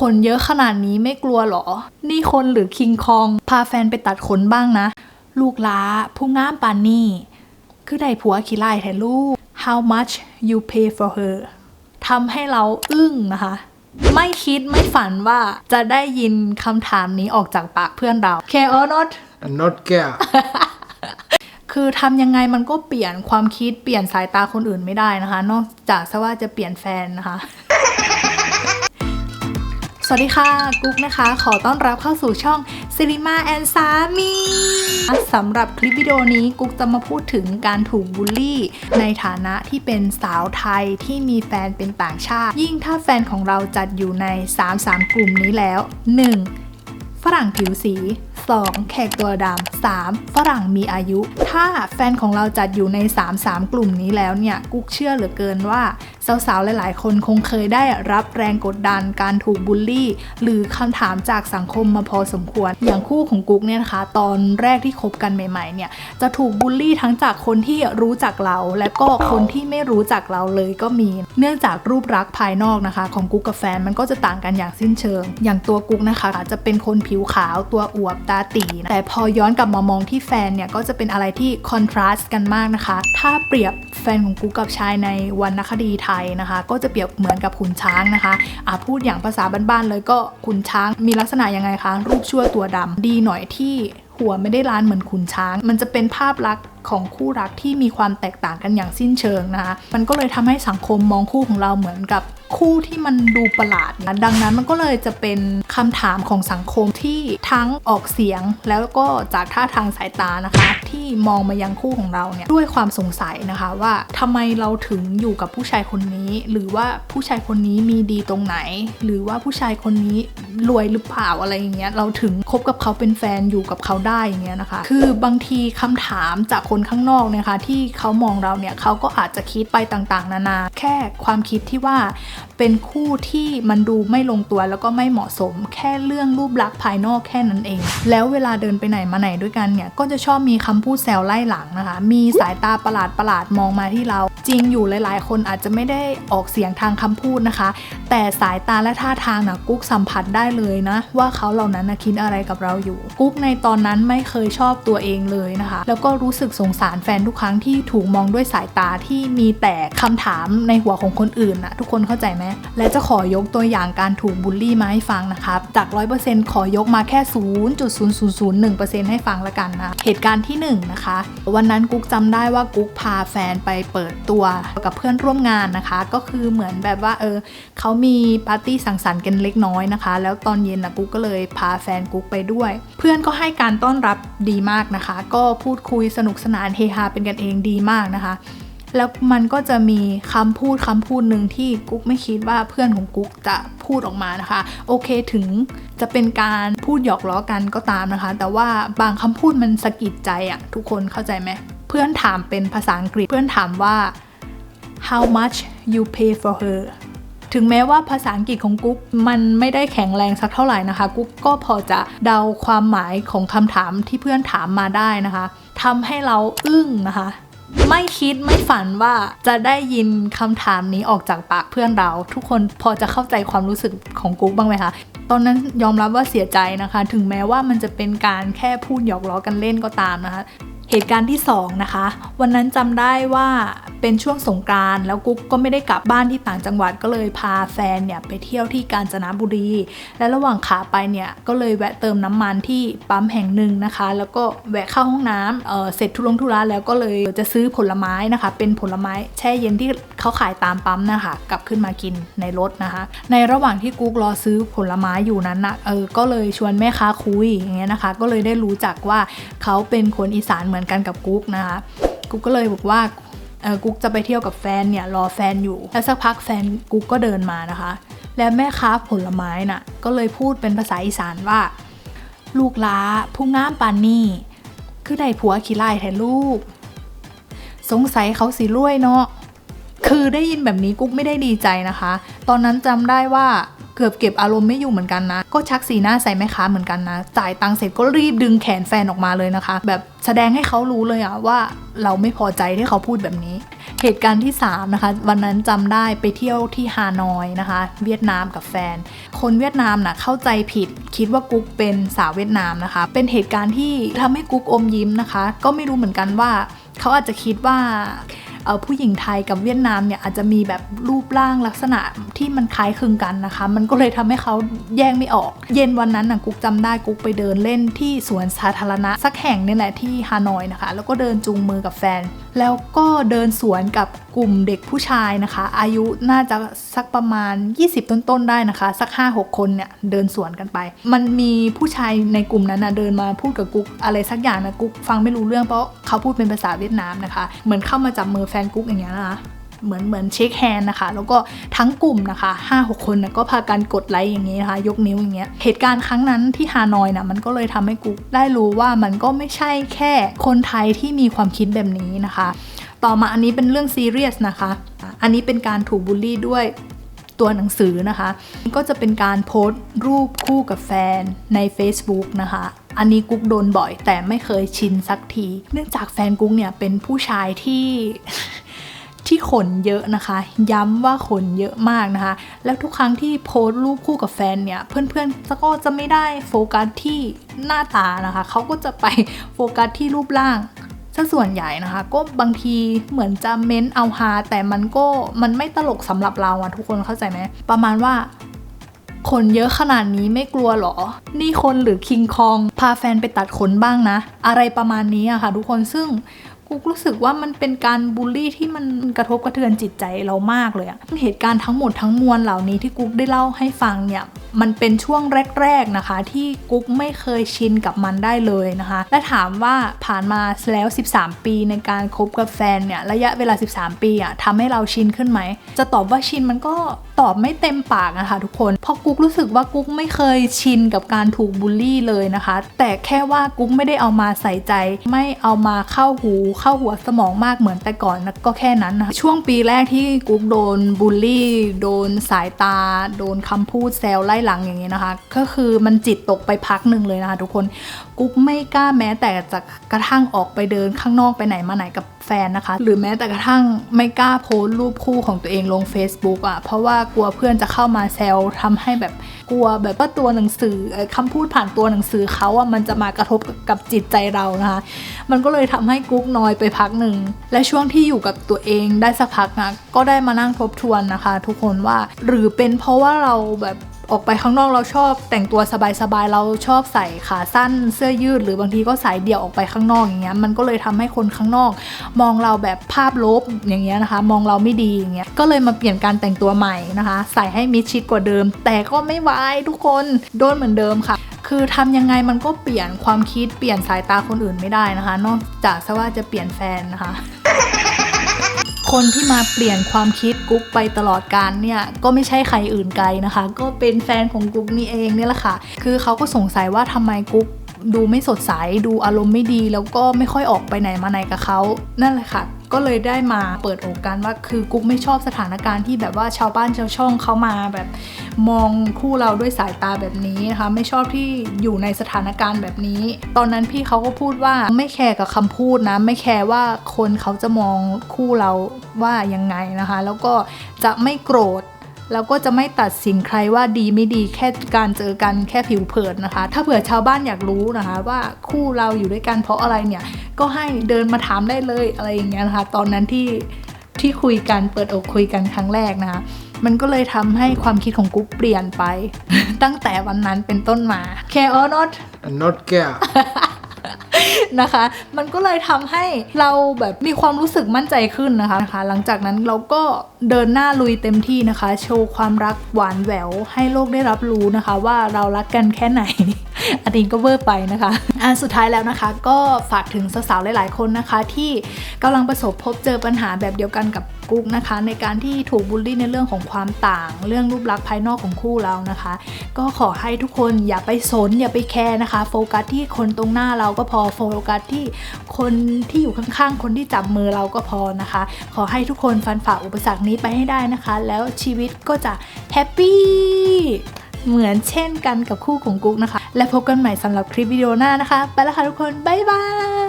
คนเยอะขนาดนี้ไม่กลัวหรอ นี่คนหรือคิงคอง พาแฟนไปตัดขนบ้างนะ ลูกล้าผู้งามปานนี่ คือได้ผัวขี้ไล่แทนลูก How much you pay for her ทำให้เราอึ้งนะคะ ไม่คิดไม่ฝันว่าจะได้ยินคำถามนี้ออกจากปากเพื่อนเรา Care or not and not care. คือทำยังไงมันก็เปลี่ยนความคิดเปลี่ยนสายตาคนอื่นไม่ได้นะคะ นอกจากซะว่าจะเปลี่ยนแฟนนะคะ สวัสดีค่ะ กุ๊กนะคะ ขอต้อนรับเข้าสู่ช่องซิริมาแอนซามีสำหรับคลิปวิดีโอนี้กุ๊กจะมาพูดถึงการถูกบูลลี่ ในฐานะที่เป็นสาวไทยที่มีแฟนเป็นต่างชาติ ยิ่งถ้าแฟนของเราจัดอยู่ใน 3-3 กลุ่มนี้แล้ว 1. ฝรั่งผิวสี 2. แขกตัวดำ 3. ฝรั่งมีอายุ ถ้าแฟนของเราจัดอยู่ใน 3-3 กลุ่มนี้แล้วเนี่ยกุ๊กเชื่อเหลือเกินว่า สาวๆ หลายๆ คนคงเคยได้รับแรงกดดันการถูกบูลลี่ หรือคำถามจากสังคมมาพอสมควร อย่างคู่ของกุ๊กเนี่ยนะคะ ตอนแรกที่คบกันใหม่ ๆ เนี่ย จะถูกบูลลี่ทั้งจากคนที่รู้จักเรา และก็คนที่ไม่รู้จักเราเลยก็มี เนื่องจากรูปลักษณ์ภายนอกนะคะ ของกุ๊กกับแฟนมันก็จะต่างกันอย่างสิ้นเชิง อย่างตัวกุ๊กนะคะจะเป็นคนผิวขาวตัวอวบตาตีนะแต่พอย้อนกลับมามองที่แฟนเนี่ย ก็จะเป็นอะไรที่คอนทราสต์กันมากนะคะ ถ้าเปรียบแฟนของกูกับชายในวรรณคดีไทยนะคะ ก็จะเปรียบเหมือนกับขุนช้างนะคะอะพูดอย่างภาษาบ้านๆเลยก็ขุนช้างมีลักษณะยังไงคะ รูปชั่วตัวดำดีหน่อยที่หัวไม่ได้ล้านเหมือนขุนช้าง มันจะเป็นภาพลักษณ์ ของคู่รักที่มีความแตกต่างกันอย่างสิ้นเชิงนะคะมันก็เลยทำให้สังคมมองคู่ของเราเหมือนกับคู่ที่มันดูประหลาดนะดังนั้นมันก็เลยจะเป็นคำถามของสังคมที่ทั้งออกเสียงแล้วก็จากท่าทางสายตานะคะ ที่มองมายังคู่ของเราเนี่ยด้วยความสงสัยนะคะว่าทำไมเราถึงอยู่กับผู้ชายคนนี้ หรือว่าผู้ชายคนนี้มีดีตรงไหน หรือว่าผู้ชายคนนี้รวยหรือเปล่าอะไรอย่างเงี้ยเราถึงคบกับเขาเป็นแฟนอยู่กับเขาได้อย่างเงี้ยนะคะ คือบางทีคำถามจากคนนข้างนอกเนี่ยค่ะที่เขามองเราเนี่ยเขาก็อาจจะคิดไปต่างๆ นานา แค่ความคิดที่ว่าเป็นคู่ที่มันดูไม่ลงตัวแล้วก็ไม่เหมาะสม แค่เรื่องรูปลักษณ์ภายนอกแค่นั้นเอง แล้วเวลาเดินไปไหนมาไหนด้วยกันเนี่ยก็จะชอบมีคำพูดแซวไล่หลังนะคะ มีสายตาประหลาดประหลาดๆมองมาที่เรา จริงอยู่หลายๆ คนอาจจะไม่ได้ออกเสียงทางคำพูดนะคะ แต่สายตาและท่าทางนะกุ๊กสัมผัสได้เลยนะ ว่าเขาเหล่านั้นนะคิดอะไรกับเราอยู่ กุ๊กในตอนนั้นไม่เคยชอบตัวเองเลยนะคะ แล้วก็รู้สึกสงสารแฟนทุกครั้งที่ถูกมองด้วยสายตาที่มีแต่คำถามในหัวของคนอื่นนะทุกคนเข้าใจไหมและจะขอยกตัวอย่างการถูกบูลลี่มาให้ฟังนะครับจาก 100%ขอยกมาแค่ 0.0001%ให้ฟังละกันนะเหตุการณ์ที่ 1 นะคะ วันนั้นกุ๊กจำได้ว่ากุ๊กพาแฟนไปเปิดตัวกับเพื่อนร่วมงานนะคะ ก็คือเหมือนแบบว่าเออเขามีปาร์ตี้สังสรรค์กันเล็กน้อยนะคะ แล้วตอนเย็นนะกุ๊กก็เลยพาแฟนกุ๊กไปด้วย เพื่อนก็ให้การต้อนรับดีมากนะคะ ก็พูดคุยสนุกสนานเฮฮาเป็นกันเองดีมากนะคะ แล้วมันก็จะมีคำพูดคำพูดหนึ่งที่กุ๊กไม่คิดว่าเพื่อนของกุ๊กจะพูดออกมานะคะ โอเคถึงจะเป็นการพูดหยอกล้อกันก็ตามนะคะ แต่ว่าบางคำพูดมันสะกิดใจอะทุกคนเข้าใจไหมเพื่อนถามเป็นภาษาอังกฤษเพื่อนถามว่า how much you pay for her ถึงแม้ว่าภาษาอังกฤษของกุ๊กมันไม่ได้แข็งแรงสักเท่าไหร่นะคะ กุ๊กก็พอจะเดาความหมายของคำถามที่เพื่อนถามมาได้นะคะทำให้เราอึ้งนะคะไม่คิดไม่ฝันว่าจะได้ยินคำถามนี้ออกจากปากเพื่อนเรา ทุกคนพอจะเข้าใจความรู้สึกของกุ๊กบ้างไหมคะตอนนั้นยอมรับว่าเสียใจนะคะ ถึงแม้ว่ามันจะเป็นการแค่พูดหยอกล้อกันเล่นก็ตามนะคะ เหตุการณ์ที่2นะคะ วันนั้นจำได้ว่าเป็นช่วงสงกรานแล้วกุ๊กก็ไม่ได้กลับบ้านที่ต่างจังหวัดก็เลยพาแฟนเนี่ยไปเที่ยวที่กาญจนบุรี และระหว่างขาไปเนี่ยก็เลยแวะเติมน้ำมันที่ปั๊มแห่งหนึ่งนะคะ แล้วก็แวะเข้าห้องน้ำเเสร็จทุลงทุระแล้วก็เลยจะซื้อผลไม้นะคะ เป็นผลไม้แช่เย็นที่เขาขายตามปั๊มนะคะ กลับขึ้นมากินในรถนะคะ ในระหว่างที่กุ๊กรอซื้อผลไม้อยู่นั้นนะเออก็เลยชวนแม่ค้าคุยอย่างเงี้ยนะคะ ก็เลยได้รู้จักว่าเขาเป็นคนอีสานเหมือนกันกับกุ๊กนะคะกุ๊กก็เลยบอกว่า กุ๊กจะไปเที่ยวกับแฟนเนี่ยรอแฟนอยู่ แล้วสักพักแฟนกุ๊กก็เดินมานะคะ แล้วแม่ค้าผลไม้น่ะก็เลยพูดเป็นภาษาอีสานว่า ลูกล้าผู้งามปานนี่คือได้ผัวขี้ไล่แทนลูก สงสัยเขาสิรวยเนาะคือได้ยินแบบนี้กุ๊กไม่ได้ดีใจนะคะ ตอนนั้นจำได้ว่า เกือบเก็บอารมณ์ไม่อยู่เหมือนกันนะ ก็ชักสีหน้าใส่แม่ค้าเหมือนกันนะ จ่ายตังค์เสร็จก็รีบดึงแขนแฟนออกมาเลยนะคะ แบบแสดงให้เขารู้เลยอะว่าเราไม่พอใจที่เขาพูดแบบนี้ เหตุการณ์ที่ 3 นะคะ วันนั้นจำได้ไปเที่ยวที่ฮานอยนะคะ เวียดนามกับแฟน คนเวียดนามน่ะเข้าใจผิด คิดว่ากุ๊กเป็นสาวเวียดนามนะคะ เป็นเหตุการณ์ที่ทำให้กุ๊กอมยิ้มนะคะ ก็ไม่รู้เหมือนกันว่า เขาอาจจะคิดว่า ผู้หญิงไทยกับเวียดนามเนี่ยอาจจะมีแบบรูปร่างลักษณะที่มันคล้ายคลึงกันนะคะ มันก็เลยทำให้เขาแยกไม่ออก เย็นวันนั้นนะกุ๊กจำได้กุ๊กไปเดินเล่นที่สวนสาธารณะสักแห่งนี่แหละที่ฮานอยนะคะ แล้วก็เดินจูงมือกับแฟน แล้วก็เดินสวนกับ กลุ่มเด็กผู้ชายนะคะ อายุน่าจะสักประมาณ 20 ต้นๆได้นะคะ สัก 5-6 คนเนี่ยเดินสวนกันไป มันมีผู้ชายในกลุ่มนั้นนะเดินมาพูดกับกุ๊กอะไรสักอย่างนะกุ๊กฟังไม่รู้เรื่องเพราะเขาพูดเป็นภาษาเวียดนามนะคะ เหมือนเข้ามาจับมือแฟนกุ๊กอย่างเงี้ยนะคะเหมือนเหมือนเช็คแฮนด์นะคะ แล้วก็ทั้งกลุ่มนะคะ 5-6 คนนะก็พากันกดไลค์อย่างนี้นะคะ ยกนิ้วอย่างเงี้ยเหตุการณ์ครั้งนั้นที่ฮานอยนะมันก็เลยทำให้กุ๊กได้รู้ว่ามันก็ไม่ใช่แค่คนไทยที่มีความคิดแบบนี้นะคะ ต่อมาอันนี้เป็นเรื่องซีเรียสนะคะ อันนี้เป็นการถูกบูลลี่ด้วยตัวหนังสือนะคะ ก็จะเป็นการโพสต์รูปคู่กับแฟนใน Facebook นะคะ อันนี้กุ๊กโดนบ่อยแต่ไม่เคยชินสักที เนื่องจากแฟนกุ๊กเนี่ยเป็นผู้ชายที่ที่ขนเยอะนะคะ ย้ำว่าขนเยอะมากนะคะ แล้วทุกครั้งที่โพสต์รูปคู่กับแฟนเนี่ย เพื่อนๆก็จะไม่ได้โฟกัสที่หน้าตานะคะ เขาก็จะไปโฟกัสที่รูปร่าง ซะส่วนใหญ่นะคะ ก็บางทีเหมือนจะเม้นเอาฮาแต่มันก็มันไม่ตลกสำหรับเราอะทุกคนเข้าใจไหมประมาณว่าขนเยอะขนาดนี้ไม่กลัวหรอ นี่คนหรือคิงคอง พาแฟนไปตัดขนบ้างนะ อะไรประมาณนี้อะค่ะทุกคนซึ่ง กุ๊กรู้สึกว่ามันเป็นการบูลลี่ที่มันกระทบกระเทือนจิตใจเรามากเลยอะเหตุการณ์ทั้งหมดทั้งมวลเหล่านี้ที่กุ๊กได้เล่าให้ฟังเนี่ยมันเป็นช่วงแรกๆนะคะ ที่กุ๊กไม่เคยชินกับมันได้เลยนะคะ และถามว่าผ่านมาแล้ว 13 ปีในการคบกับแฟนเนี่ยระยะเวลา 13 ปีอะทำให้เราชินขึ้นไหม จะตอบว่าชินมันก็ ตอบไม่เต็มปากนะคะทุกคนเพราะกุ๊กรู้สึกว่ากุ๊กไม่เคยชินกับการถูกบูลลี่เลยนะคะ แต่แค่ว่ากุ๊กไม่ได้เอามาใส่ใจ ไม่เอามาเข้าหูเข้าหัวสมองมากเหมือนแต่ก่อนนะก็แค่นั้นนะคะช่วงปีแรกที่กุ๊กโดนบูลลี่ โดนสายตา โดนคำพูดแซวไล่หลังอย่างนี้นะคะ ก็คือมันจิตตกไปพักหนึ่งเลยนะคะทุกคนกุ๊กไม่กล้าแม้แต่จะกระทั่งออกไปเดินข้างนอกไปไหนมาไหนกับ แฟนนะคะ หรือแม้แต่กระทั่งไม่กล้าโพสรูปคู่ของตัวเองลง Facebook อะ่ะ เพราะว่ากลัวเพื่อนจะเข้ามาแซวทำให้แบบกลัวแบบว่าตัวหนังสือเอ่อคำพูดผ่านตัวหนังสือเขาอะ่ะมันจะมากระทบกับจิตใจเรานะคะ มันก็เลยทำให้กุ๊กน้อยไปพักหนึ่ง และช่วงที่อยู่กับตัวเองได้สักพักนะก็ได้มานั่งทบทวนนะคะ ทุกคนว่าหรือเป็นเพราะว่าเราแบบ ออกไปข้างนอกเราชอบแต่งตัวสบายๆเราชอบใส่ขาสั้นเสื้อยืด หรือบางทีก็สายเดี่ยวออกไปข้างนอกอย่างเงี้ยมันก็เลยทำให้คนข้างนอก มองเราแบบภาพลบอย่างเงี้ยนะคะ มองเราไม่ดีอย่างเงี้ยก็เลยมาเปลี่ยนการแต่งตัวใหม่นะคะ ใส่ให้มิดชิดกว่าเดิม แต่ก็ไม่ไวายทุกคนโดนเหมือนเดิมค่ะคือทำยังไงมันก็เปลี่ยนความคิดเปลี่ยนสายตาคนอื่นไม่ได้นะคะ นอกจากซะว่าจะเปลี่ยนแฟนนะคะ คนที่มาเปลี่ยนความคิดกุ๊กไปตลอดการเนี่ยก็ไม่ใช่ใครอื่นไกลนะคะ ก็เป็นแฟนของกุ๊กนี่เองเนี่ยแหละค่ะ คือเขาก็สงสัยว่าทำไมกุ๊กดูไม่สดใสดูอารมณ์ไม่ดี แล้วก็ไม่ค่อยออกไปไหนมาไหนกับเขานั่นแหละค่ะ ก็เลยได้มาเปิดโอกกันว่าคือกุ๊กไม่ชอบสถานการณ์ที่แบบว่าชาวบ้านชาวช่องเขามาแบบมองคู่เราด้วยสายตาแบบนี้นะคะไม่ชอบที่อยู่ในสถานการณ์แบบนี้ ตอนนั้นพี่เขาก็พูดว่าไม่แคร์กับคำพูดนะ ไม่แคร์ว่าคนเขาจะมองคู่เราว่ายังไงนะคะ แล้วก็จะไม่โกรธ แล้วก็จะไม่ตัดสินใครว่าดีไม่ดีแค่การเจอกันแค่ผิวเผินนะคะ ถ้าเผื่อชาวบ้านอยากรู้นะคะ ว่าคู่เราอยู่ด้วยกันเพราะอะไรเนี่ย ก็ให้เดินมาถามได้เลยอะไรอย่างเงี้ยนะคะ ตอนนั้นที่ที่คุยกันเปิดอกคุยกันครั้งแรกนะคะมันก็เลยทำให้ความคิดของกุ๊กเปลี่ยนไป ตั้งแต่วันนั้นเป็นต้นมา care or not and not care. น นะคะ มันก็เลยทำให้เราแบบมีความรู้สึกมั่นใจขึ้นนะคะนะคะ หลังจากนั้นเราก็เดินหน้าลุยเต็มที่นะคะ โชว์ความรักหวานแหววให้โลกได้รับรู้นะคะ ว่าเรารักกันแค่ไหน อันนี้ก็เวอร์ไปนะคะอะสุดท้ายแล้วนะคะ ก็ฝากถึงสาวๆหลาย ๆ คนนะคะ ที่กำลังประสบพบเจอปัญหาแบบเดียวกันกับกุ๊กนะคะ ในการที่ถูกบูลลี่ในเรื่องของความต่าง เรื่องรูปลักษณ์ภายนอกของคู่เรานะคะ ก็ขอให้ทุกคนอย่าไปสนอย่าไปแคร์นะคะ โฟกัสที่คนตรงหน้าเราก็พอโฟกัสที่คนที่อยู่ข้างๆ คนที่จับมือเราก็พอนะคะ ขอให้ทุกคนฟันฝ่าอุปสรรคนี้ไปให้ได้นะคะ แล้วชีวิตก็จะแฮปปี้ เหมือนเช่นกันกับคู่ของกุ๊กนะคะ และพบกันใหม่สำหรับคลิปวิดีโอหน้านะคะ ไปแล้วค่ะทุกคน บ๊ายบาย